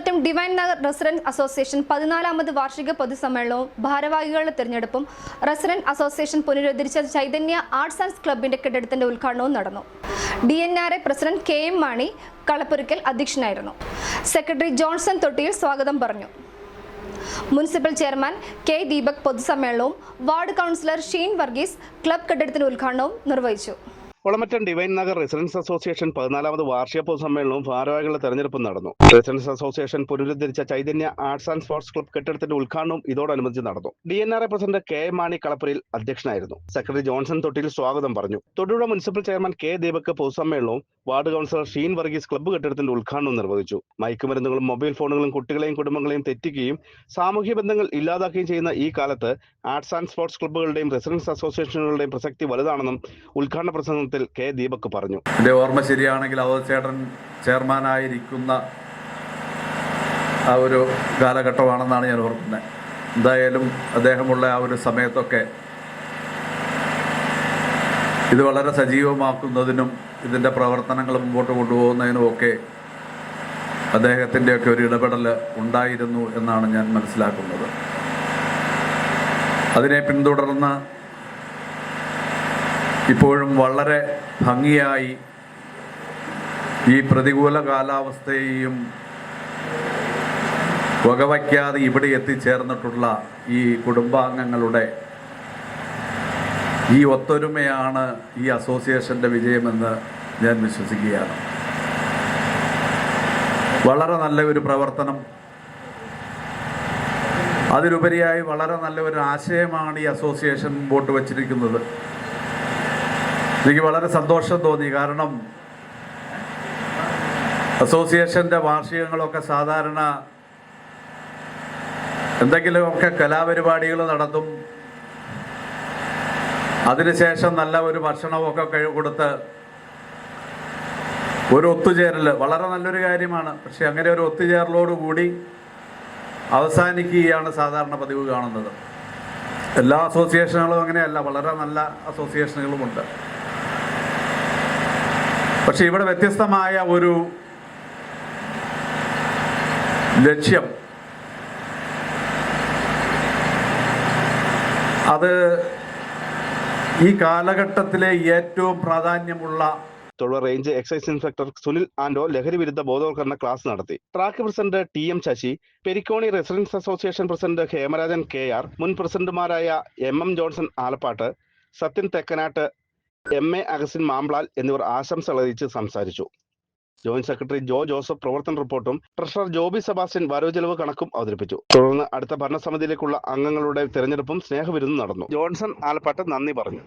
Kulamattam Divine Nagar resident association പതിനാലാമത് വാർഷിക പൊതുസമ്മേളനവും ഭാരവാഹികളുടെ തിരഞ്ഞെടുപ്പും റെസിഡന്റ് അസോസിയേഷൻ പുനരുദ്ധരിച്ച ചൈതന്യ ആർട്സ് ആൻഡ് ക്ലബിന്റെ കെട്ടിടത്തിന്റെ ഉദ്ഘാടനവും നടന്നു. D N R A president K M Mani Kalappurakkal അധ്യക്ഷനായിരുന്നു. സെക്രട്ടറി ജോൺസൺ തൊട്ടിയിൽ സ്വാഗതം പറഞ്ഞു. Municipal chairman K Deepak പൊതുസമ്മേളനവും ward councillor Sheen Varghese club കെട്ടിടത്തിന്റെ ഉദ്ഘാടനവും നിർവഹിച്ചു. Olamattam divine Nagar residence association പതിനാലാമത് വാർഷിക പൊതുസമ്മേളനവും ഭാരവാഹികളുടെ തെരഞ്ഞെടുപ്പും നടന്നു. Residence association പുനരുദ്ധരിച്ച Chaitanya arts and sports club കെട്ടിടത്തിന്റെ ഉദ്ഘാടനവും ഇതോടനുബന്ധിച്ച് നടന്നു. D N R A president K Mani Kalappurayil അധ്യക്ഷനായിരുന്നു. സെക്രട്ടറി ജോൺസൺ തൊട്ടിയിൽ സ്വാഗതം പറഞ്ഞു. Thodupuzha municipal chairman K Deepak പൊതുസമ്മേളനവും ward councillor Sheen Varghese club കെട്ടിടത്തിന്റെ ഉദ്ഘാടനവും നിർവഹിച്ചു. മയക്കുമരുന്നുകളും മൊബൈൽ ഫോണുകളും കുട്ടികളെയും കുടുംബങ്ങളെയും തെറ്റിക്കുകയും സാമൂഹ്യ ബന്ധങ്ങൾ ഇല്ലാതാക്കുകയും ചെയ്യുന്ന ഈ കാലത്ത് ആർട്സ് ആൻഡ് സ്പോർട്സ് ക്ലബ്ബുകളുടെയും റെസിഡൻസ് അസോസിയേഷനുകളുടെയും പ്രസക്തി വലുതാണെന്നും ഉദ്ഘാടന പ്രസംഗത്തിൽ കെ ദീപക് പറഞ്ഞു. എന്റെ ഓർമ്മ ശരിയാണെങ്കിൽ അവധചേട്ടൻ ചെയർമാനായിരിക്കുന്ന ആ ഒരു കാലഘട്ടമാണെന്നാണ് ഞാൻ ഓർക്കുന്നത്. എന്തായാലും അദ്ദേഹമുള്ള ആ ഒരു സമയത്തൊക്കെ ഇത് വളരെ സജീവമാക്കുന്നതിനും ഇതിന്റെ പ്രവർത്തനങ്ങൾ മുമ്പോട്ട് കൊണ്ടുപോകുന്നതിനും ഒക്കെ അദ്ദേഹത്തിന്റെയൊക്കെ ഒരു ഇടപെടൽ ഉണ്ടായിരുന്നു എന്നാണ് ഞാൻ മനസ്സിലാക്കുന്നത്. അതിനെ പിന്തുടർന്ന് ഇപ്പോഴും വളരെ ഭംഗിയായി ഈ പ്രതികൂല കാലാവസ്ഥയെയും വകവയ്ക്കാതെ ഇവിടെ എത്തിച്ചേർന്നിട്ടുള്ള ഈ കുടുംബാംഗങ്ങളുടെ ഈ ഒത്തൊരുമയാണ് ഈ അസോസിയേഷന്റെ വിജയമെന്ന് ഞാൻ വിശ്വസിക്കുകയാണ്. വളരെ നല്ല ഒരു പ്രവർത്തനം. അതിലുപരിയായി വളരെ നല്ല ഒരു ആശയമാണ് ഈ അസോസിയേഷൻ മുമ്പോട്ട് വച്ചിരിക്കുന്നത്. എനിക്ക് വളരെ സന്തോഷം തോന്നി. കാരണം അസോസിയേഷന്റെ വാർഷികങ്ങളൊക്കെ സാധാരണ എന്തെങ്കിലുമൊക്കെ കലാപരിപാടികൾ നടത്തും. അതിനുശേഷം നല്ല ഒരു ഭക്ഷണമൊക്കെ കഴിവ് കൊടുത്ത് ഒരു ഒത്തുചേരൽ. വളരെ നല്ലൊരു കാര്യമാണ്. പക്ഷെ അങ്ങനെ ഒരു ഒത്തുചേരലോടുകൂടി അവസാനിക്കുകയാണ് സാധാരണ പതിവ് കാണുന്നത്. എല്ലാ അസോസിയേഷനുകളും അങ്ങനെയല്ല. വളരെ നല്ല അസോസിയേഷനുകളുമുണ്ട്. പക്ഷെ ഇവിടെ വ്യത്യസ്തമായ ഒരു ലക്ഷ്യം. അത് ഈ കാലഘട്ടത്തിലെ ഏറ്റവും പ്രാധാന്യമുള്ള തൊഴിൽ റേഞ്ച് എക്സൈസ് ഇൻസ്പെക്ടർ സുനിൽ ആൻഡോ ലഹരി വിരുദ്ധ ബോധവൽക്കരണ ക്ലാസ് നടത്തി. Track president T M Sasi Perikkoni residence association president Hemarajan K R മുൻ പ്രസിഡന്റുമാരായ M M Johnson Alappatt Sathyan Thekkanatt M A Augustine Mamblal എന്നിവർ ആശംസകൾ അറിയിച്ച് സംസാരിച്ചു. ജോയിന്റ് സെക്രട്ടറി ജോ ജോസഫ് പ്രവർത്തന റിപ്പോർട്ടും ട്രഷറർ ജോബി സെബാസ്റ്റ്യൻ വരവ് ചെലവ് കണക്കും അവതരിപ്പിച്ചു. തുടർന്ന് അടുത്ത ഭരണസമിതിയിലേക്കുള്ള അംഗങ്ങളുടെ തെരഞ്ഞെടുപ്പും സ്നേഹവിരുന്നും നടന്നു. ജോൺസൺ ആലപ്പാട്ട് നന്ദി പറഞ്ഞു.